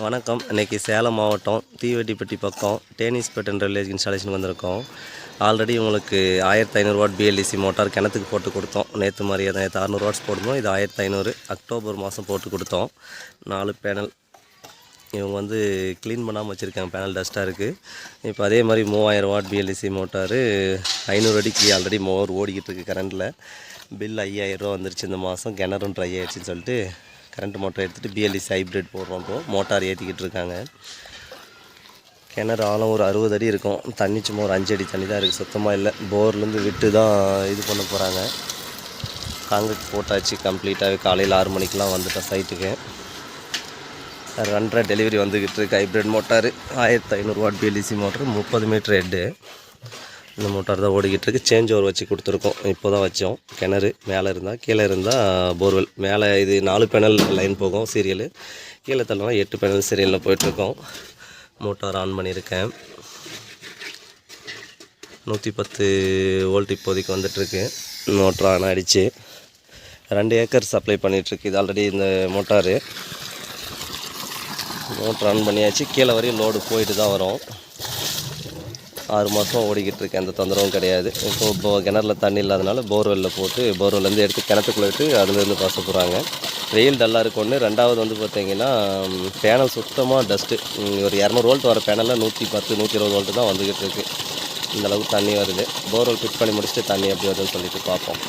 வணக்கம். இன்றைக்கி சேலம் மாவட்டம் தீவெட்டிப்பட்டி பக்கம் டேனிஸ்பேட்டன் வில்லேஜ் இன்ஸ்டாலேஷன் வந்திருக்கோம். ஆல்ரெடி உங்களுக்கு ஆயிரத்தி ஐநூறு வாட் பிஎல்டிசி மோட்டார் கிணத்துக்கு போட்டு கொடுத்தோம். நேற்று மாதிரியே நேற்று அறநூறு வாட்ஸ் போடணும். இது ஆயிரத்தி ஐநூறு அக்டோபர் மாதம் போட்டு கொடுத்தோம். நாலு பேனல் இவங்க வந்து க்ளீன் பண்ணாமல் வச்சுருக்காங்க. பேனல் டஸ்ட்டாக இருக்குது இப்போ அதே மாதிரி மூவாயிரம் வாட் பிஎல்டிசி மோட்டாரு ஐநூறு அடிக்கு ஆல்ரெடி மோர் ஓடிக்கிட்டு இருக்கு கரண்டில் பில் ஐயாயிரரூவா வந்துருச்சு இந்த மாதம் கிணறும் ட்ரை ஆயிடுச்சுன்னு சொல்லிட்டு கரண்ட் மோட்டர் எடுத்துகிட்டு பிஎல்இசி ஹைப்ரிட் போடுறோம் இப்போ மோட்டார் ஏற்றிக்கிட்டு இருக்காங்க. கிணறு ஆழம் ஒரு அறுபது அடி இருக்கும். தண்ணி சும்மா ஒரு அஞ்சு அடி தண்ணி தான் இருக்குது சுத்தமாக இல்லை. போர்லேருந்து விட்டு தான் இது பண்ண போகிறாங்க காங்கிரீட் போட்டாச்சு கம்ப்ளீட்டாகவே காலையில் ஆறு மணிக்கெலாம் வந்துட்டேன் சைட்டுக்கு ரெண்டரை டெலிவரி வந்துக்கிட்டு இருக்கு. ஹைப்ரிட் மோட்டார் ஆயிரத்தி ஐநூறு பிஎல்இசி மோட்டர் முப்பது மீட்ரு ஹெட்டு இந்த மோட்டார் தான் ஓடிக்கிட்டு இருக்கு. சேஞ்ச் ஓவர் வச்சு கொடுத்துருக்கோம். இப்போ தான் வச்சோம். கிணறு மேலே இருந்தால் கீழே இருந்தால் போர்வெல் மேலே இது நாலு பேனல் லைன் போகும் சீரியல் கீழே தள்ளலாம் எட்டு பேனல் சீரியலில் போயிட்டுருக்கோம். மோட்டார் ஆன் பண்ணியிருக்கேன். நூற்றி பத்து வோல்ட் இப்போதைக்கு வந்துட்டுருக்கு. மோட்டர் ஆன் ஆகிடுச்சு ரெண்டு ஏக்கர் சப்ளை பண்ணிகிட்ருக்கு இது ஆல்ரெடி இந்த மோட்டாரு. மோட்டர் ஆன் பண்ணியாச்சு. கீழே வரையும் லோடு போயிட்டு தான் வரும். ஆறு மாதம் ஓடிக்கிட்டு இருக்கேன் எந்த தொந்தரவும் கிடையாது. இப்போ இப்போ கிணறுல தண்ணி இல்லாதனால போர்வெல்லில் போட்டு போர்வெல்லேருந்து எடுத்து கிணத்துக்குள்ளே விட்டு அதுலேருந்து பாச போகிறாங்க வெயில் டல்லாக இருக்கு ஒன்று ரெண்டாவது வந்து பார்த்திங்கன்னா பேனல் சுத்தமாக டஸ்ட்டு ஒரு இரநூறு வோல்ட் வர பேனலில் நூற்றி பத்து நூற்றி இருபது வோல்ட்டு தான் வந்துக்கிட்டு இருக்குது இந்த அளவுக்கு தண்ணி வருது. போர்வெல் ஃபிட் பண்ணி முடிச்சுட்டு தண்ணி எப்படி வருதுன்னு சொல்லிட்டு பார்ப்போம்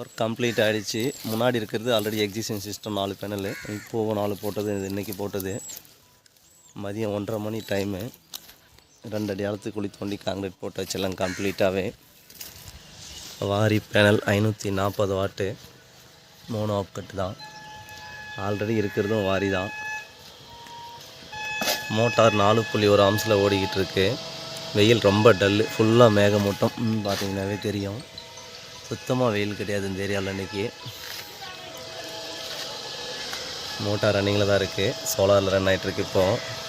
ஒர்க் கம்ப்ளீட் ஆகிடுச்சு முன்னாடி இருக்கிறது ஆல்ரெடி எக்ஸிஷன் சிஸ்டம் நாலு பேனல். இப்போவும் நாலு போட்டது இன்றைக்கி போட்டது. மதியம் ஒன்றரை மணி டைமு ரெண்டு அடி குழி தோண்டி காங்கிரீட் போட்டு வச்சிடலாம். கம்ப்ளீட்டாகவே வாரி பேனல் ஐநூற்றி நாற்பது வாட்டு. மூணு ஆப் கட்டு தான். ஆல்ரெடி இருக்கிறதும் வாரி தான். மோட்டார் நாலு புள்ளி ஒரு ஆம்ஸில் ஓடிக்கிட்டு இருக்கு. வெயில் ரொம்ப டல்லு ஃபுல்லாக மேகமூட்டம். பார்த்தீங்கன்னாவே தெரியும். சுத்தமாக வெயில் கிடையாது இந்த ஏரியாவில் இன்றைக்கி மோட்டார் ரன்னிங்கில் தான் இருக்குது சோலாரில் ரன் ஆகிட்டுருக்கு இப்போது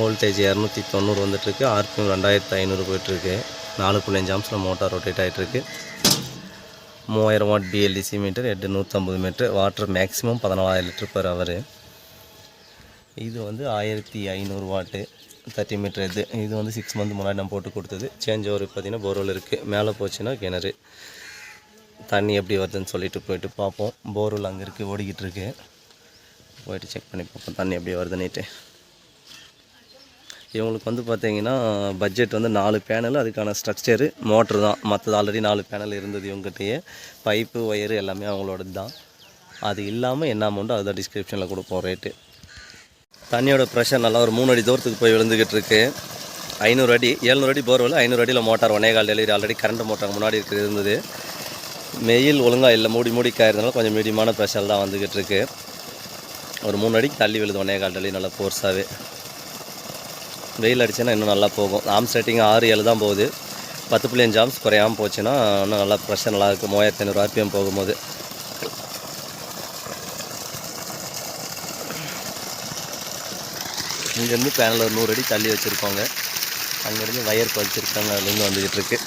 வோல்டேஜ் இரநூத்தி தொண்ணூறு வந்துட்டுருக்கு. ஆர்பிஎம் ரெண்டாயிரத்து ஐநூறு போயிட்டுருக்கு. நாலு புள்ளி அஞ்சு ஆம்ஸில் மோட்டார் ரொட்டேட் ஆகிட்டுருக்கு மூவாயிரம் வாட் பிஎல்டிசி மீட்டர் எட்டு நூற்றம்பது மீட்டர் வாட்டர் மேக்ஸிமம் பதினாலாயிரம் லிட்டர் பெர் ஹவர் இது வந்து ஆயிரத்தி ஐநூறு வாட்டு தேர்ட்டி மீட்டர் இது. இது வந்து சிக்ஸ் மந்த் முன்னாடி நான் போட்டு கொடுத்தது. சேஞ்ச் ஓவர் பார்த்திங்கன்னா போர்வெல் இருக்குது மேலே போச்சுன்னா கிணறு. தண்ணி எப்படி வருதுன்னு சொல்லிட்டு போயிட்டு பார்ப்போம். போர்வெல் அங்கே இருக்குது ஓடிக்கிட்டு இருக்கு. போயிட்டு செக் பண்ணி பார்ப்போம் தண்ணி எப்படி வருதுன்னுட்டு. இவங்களுக்கு வந்து பார்த்தீங்கன்னா பட்ஜெட் வந்து நாலு பேனல் அதுக்கான ஸ்ட்ரக்சரு மோட்ரு தான். மற்றது ஆல்ரெடி நாலு பேனல் இருந்தது இவங்ககிட்டயே. பைப்பு ஒயரு எல்லாமே அவங்களோடது தான் அது இல்லாமல் என்ன அமௌண்ட்டோ அதுதான் டிஸ்கிரிப்ஷனில் கொடுப்போம் ரேட்டு தண்ணியோட ப்ரெஷர் நல்லா ஒரு மூணு அடி தூரத்துக்கு போய் விழுந்துக்கிட்டு இருக்கு. ஐநூறு அடி எழுநூறு அடி போர்வெல் ஐநூறு அடியில் மோட்டார் ஒன்னே கால் டெலிவரி ஆல்ரெடி கரண்ட் மோட்டார் முன்னாடி இருக்கிறது இருந்தது. மெயில் ஒழுங்காக இல்லை மூடி மூடி காயிருந்தாலும் கொஞ்சம் மீடியமான ப்ரெஷர் தான் வந்துக்கிட்டு இருக்கு. ஒரு மூணு அடிக்கு தள்ளி விழுது ஒன்னே கால் டெலிவரி நல்லா ஃபோர்ஸாகவே வெயில் அடிச்சுன்னா இன்னும் நல்லா போகும். ஆம்ஸ் ரேட்டிங் ஆறு ஏழு தான் போகுது. பத்து புள்ளி அஞ்சு ஆம்ஸ் குறையாமல் போச்சுன்னா இன்னும் நல்லா ப்ரெஷர் நல்லா மூவாயிரத்தி ஐநூறு ஆர்பிஎம் போகும்போது. இங்கேருந்து பேனல் ஒரு நூறு அடி தள்ளி வச்சுருக்கோங்க. அங்கேருந்து வயர் பதிச்சிருக்காங்க அதுலேருந்து வந்துக்கிட்டு இருக்கு.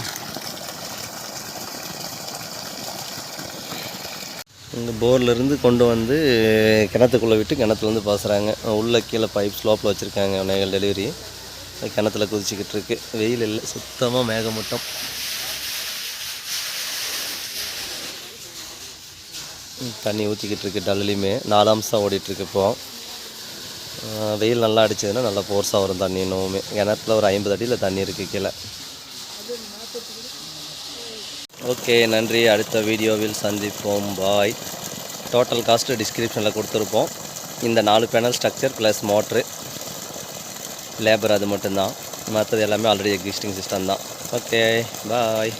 இந்த போர்லேருந்து கொண்டு வந்து கிணத்துக்குள்ளே விட்டு கிணத்துலேருந்து பாசுகிறாங்க உள்ளே கீழே பைப் ஸ்லோப்பில் வச்சுருக்காங்க. நேகல் டெலிவரி கிணத்துல குதிச்சுக்கிட்டு இருக்கு வெயில் இல்லை சுத்தமாக மேகமூட்டம். தண்ணி ஊற்றிக்கிட்டு இருக்கு டல்லிலையுமே நாலாம்சம் ஓடிட்டுருக்கு இப்போ. வெயில் நல்லா அடிச்சதுன்னா நல்லா ஃபோர்ஸாக வரும் தண்ணி இன்னுமே கிணத்துல ஒரு ஐம்பது அடியில் தண்ணி இருக்குது கீழே. ஓகே நன்றி. அடுத்த வீடியோவில் சந்திப்போம். பாய். டோட்டல் காஸ்ட்டு டிஸ்கிரிப்ஷனில் கொடுத்துருப்போம். இந்த நாலு panel structure plus motor labour அது மட்டும்தான். மற்றது எல்லாமே ஆல்ரெடி எக்ஸிஸ்டிங் சிஸ்டம் தான். Okay bye